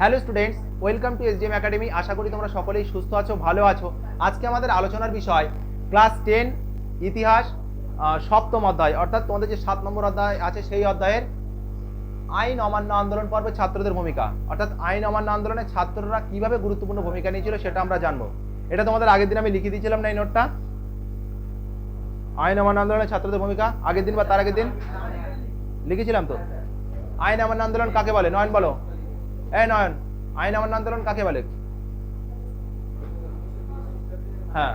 Hello students, welcome to SDM academy. আশা করি তোমরা সকলেই সুস্থ আছো, ভালো আছো। আজকে আমাদের আলোচনার বিষয়, ক্লাস টেন, ইতিহাস সপ্তম অধ্যায়। অর্থাৎ তোমাদের যে সাত নম্বর অধ্যায় আছে, সেই অধ্যায়ের আইন অমান্য আন্দোলন পর্বে ছাত্রদের ভূমিকা। অর্থাৎ আইন অমান্য আন্দোলনে ছাত্ররা কীভাবে গুরুত্বপূর্ণ ভূমিকা নিয়েছিল সেটা আমরা জানব। এটা তোমাদের আগের দিন আমি লিখে দিয়েছিলাম না এই নোটটা? আইন অমান্য আন্দোলনে ছাত্রদের ভূমিকা, আগের দিন বা তার আগের দিন? লিখেছিলাম তো? আইন অমান্য আন্দোলন কাকে বলে? নয়ন বলো। নয়ন, আইন অমান্য আন্দোলন কাকে বলে? হ্যাঁ।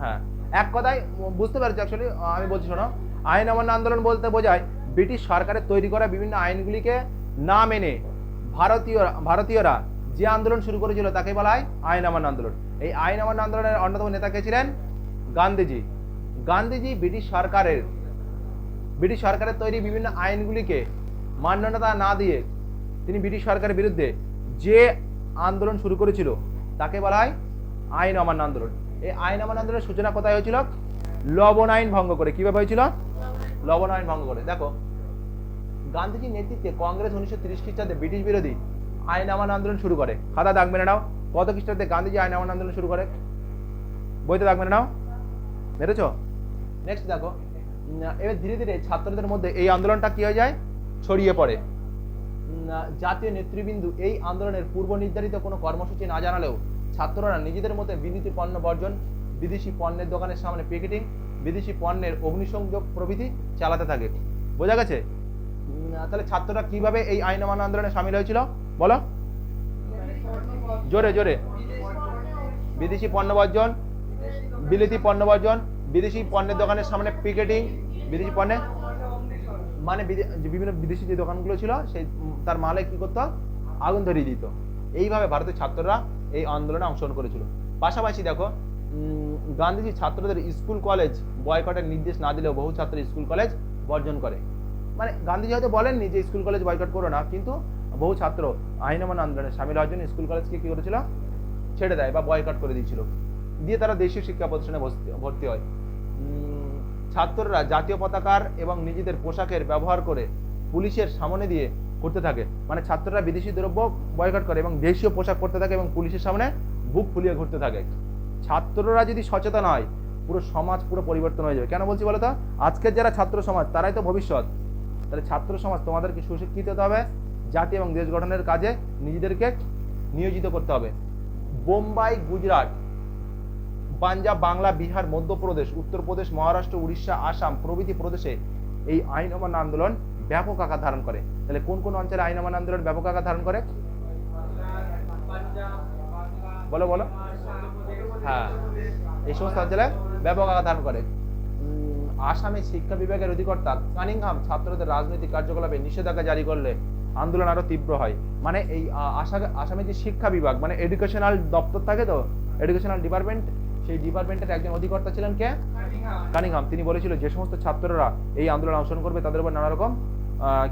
হ্যাঁ। এক কথায়, বুঝতে পারছি অ্যাকচুয়ালি আমি বলছি, শোনো। আইন অমান্য আন্দোলন বলতে বোঝায়, ব্রিটিশ সরকারের তৈরি করা বিভিন্ন আইনগুলিকে না মেনে ভারতীয় ভারতীয়রা যে আন্দোলন শুরু করেছিল তাকে বলা হয় আইন অমান্য আন্দোলন এই আইন অমান্য আন্দোলনের অন্যতম নেতা কে ছিলেন? গান্ধীজি। গান্ধীজি ব্রিটিশ সরকারের ব্রিটিশ সরকারের তৈরি বিভিন্ন আইনগুলিকে মান্যতা না দিয়ে তিনি ব্রিটিশ সরকারের বিরুদ্ধে যে আন্দোলন শুরু করেছিল, তাকে বলা হয় আইন অমান্য আন্দোলন। এই আইন অমান্য আন্দোলনের সূচনা কোথায় হয়েছিল? লবণ আইন ভঙ্গ করে। কীভাবে হয়েছিল? লবণ আইন ভঙ্গ করে। দেখো গান্ধীজির নেতৃত্বে কংগ্রেস উনিশশো তিরিশ খ্রিস্টাব্দে ব্রিটিশ বিরোধী আইন অমান্য আন্দোলন শুরু করে। খাতা দাগ মেনে নাও। কত খ্রিস্টাব্দে গান্ধীজি আইন অমান্য আন্দোলন শুরু করে? বইতে দাগ মেনে নাও। মেরেছো? নেক্সট দেখো এবার ধীরে ধীরে ছাত্রদের মধ্যে এই আন্দোলনটা কি হয়ে যায়? ছড়িয়ে পড়ে। জাতীয় নেতৃবৃন্দ এই আন্দোলনের পূর্ব নির্ধারিত কোনো কর্মসূচি না জানালেও ছাত্ররা নিজেদের মধ্যে বিদেশি পণ্য বর্জন, বিদেশি পণ্যের দোকানের সামনে পিকেটিং, বিদেশি পণ্যের অগ্নিসংযোগ প্রভৃতি চালাতে থাকে। বোঝা গেছে? তাহলে ছাত্ররা কীভাবে এই আইন অমান্য আন্দোলনে সামিল হয়েছিল? বলো। জোরে জোরে। বিদেশি পণ্য বর্জন, বিলিতি পণ্য বর্জন বিদেশি পণ্যের দোকানের সামনে পিকেটিং, বিদেশি পণ্যে? মানে বিভিন্ন বিদেশি যে দোকানগুলো ছিল, সেই তার মালে কি করতো? আগুন ধরিয়ে দিত। এইভাবে ভারতের ছাত্ররা এই আন্দোলনে অংশগ্রহণ করেছিল। পাশাপাশি দেখো গান্ধীজি ছাত্রদের স্কুল কলেজ বয়কটের নির্দেশ না দিলেও বহু ছাত্র স্কুল কলেজ বর্জন করে। মানে গান্ধীজি হয়তো বলেননি যে স্কুল কলেজ বয়কট করো না, কিন্তু বহু ছাত্র আইনমান আন্দোলনে সামিল হওয়ার জন্য স্কুল কলেজকে কি করেছিল? ছেড়ে দেয় বা বয়কট করে দিয়েছিল। দিয়ে তারা দেশীয় শিক্ষা প্রতিষ্ঠানে ভর্তি- হয়। ছাত্ররা জাতীয় পতাকার এবং নিজেদের পোশাকের ব্যবহার করে পুলিশের সামনে দিয়ে করতে থাকে। মানে ছাত্ররা বিদেশি দ্রব্য বয়কট করে এবং দেশীয় পোশাক পরতে থাকে এবং পুলিশের সামনে বুক ফুলিয়ে ঘুরতে থাকে। ছাত্ররা যদি সচেতন হয়, পুরো সমাজ পুরো পরিবর্তন হয়ে যাবে। কেন বলছি বলো তো আজকের যারা ছাত্র সমাজ, তারাই তো ভবিষ্যৎ। তাহলে ছাত্র সমাজ তোমাদেরকে সুশিক্ষিত হতে হবে, জাতি এবং দেশ গঠনের কাজে নিজেদেরকে নিয়োজিত করতে হবে। বোম্বাই, গুজরাট পাঞ্জাব, বাংলা, বিহার, মধ্যপ্রদেশ, উত্তরপ্রদেশ, মহারাষ্ট্র, উড়িষ্যা, আসাম প্রভৃতি প্রদেশে এই আইন অমান্য আন্দোলন ব্যাপক আকার ধারণ করে। তাহলে কোন কোন অঞ্চলে আইন অমান্য আন্দোলন ব্যাপক আকার ধারণ করে? বলো বলো। হ্যাঁ এই সমস্ত অঞ্চলে ব্যাপক আকার ধারণ করে। আসামে শিক্ষা বিভাগের অধিকর্তা কানিংহাম ছাত্রদের রাজনৈতিক কার্যকলাপে নিষেধাজ্ঞা জারি করলে আন্দোলন আরও তীব্র হয়। মানে এই আসামে যে শিক্ষা বিভাগ মানে এডুকেশনাল দপ্তর থাকে তো? এডুকেশনাল ডিপার্টমেন্ট সেই ডিপার্টমেন্টের একজন অধিকর্তা ছিলেন কে? কানিংহাম। তিনি বলেছিল যে সমস্ত ছাত্ররা এই আন্দোলনে অংশগ্রহণ করবে তাদের উপর নানা রকম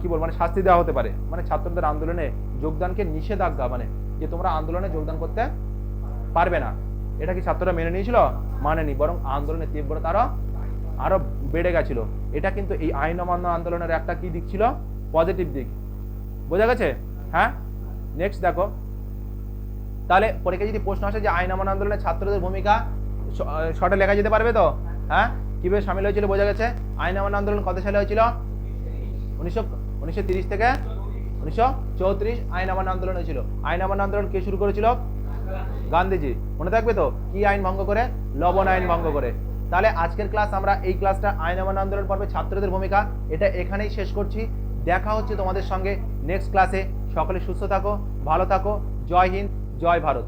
কি বল মানে শাস্তি দেওয়া হতে পারে। মানে ছাত্রদের আন্দোলনে যোগদানকে নিষেধাজ্ঞা মানে যে তোমরা আন্দোলনে যোগদান করতে পারবে না। এটা কি ছাত্ররা মেনে নিয়েছিল? মানেনি বরং আন্দোলনের তীব্রতা আরও আরও বেড়ে গেছিল। এটা কিন্তু এই আইন অমান্য আন্দোলনের একটা কি দিক ছিল? পজিটিভ দিক। বোঝা গেছে? হ্যাঁ? নেক্সট দেখো। তাহলে পরীক্ষায় যদি প্রশ্ন আসে যে আইন অমান্য আন্দোলনে ছাত্রদের ভূমিকা শর্টে লেখা যেতে পারবে তো? হ্যাঁ? কীভাবে সামিল হয়েছিল বোঝা গেছে? আইন অমান্য আন্দোলন কত সালে হয়েছিল? উনিশশো উনিশশো তিরিশ থেকে উনিশশো চৌত্রিশ আইন অমান্য আন্দোলন হয়েছিল। আইন অমান্য আন্দোলন কে শুরু করেছিল? গান্ধীজি। মনে থাকবে তো? কি আইন ভঙ্গ করে? লবণ আইন ভঙ্গ করে। তাহলে আজকের ক্লাস আমরা এই ক্লাসটা আইন অমান্য আন্দোলন পর্বে ছাত্রদের ভূমিকা, এটা এখানেই শেষ করছি। দেখা হচ্ছে তোমাদের সঙ্গে নেক্সট ক্লাসে সকলে সুস্থ থাকো, ভালো থাকো। জয় হিন্দ, জয় ভারত।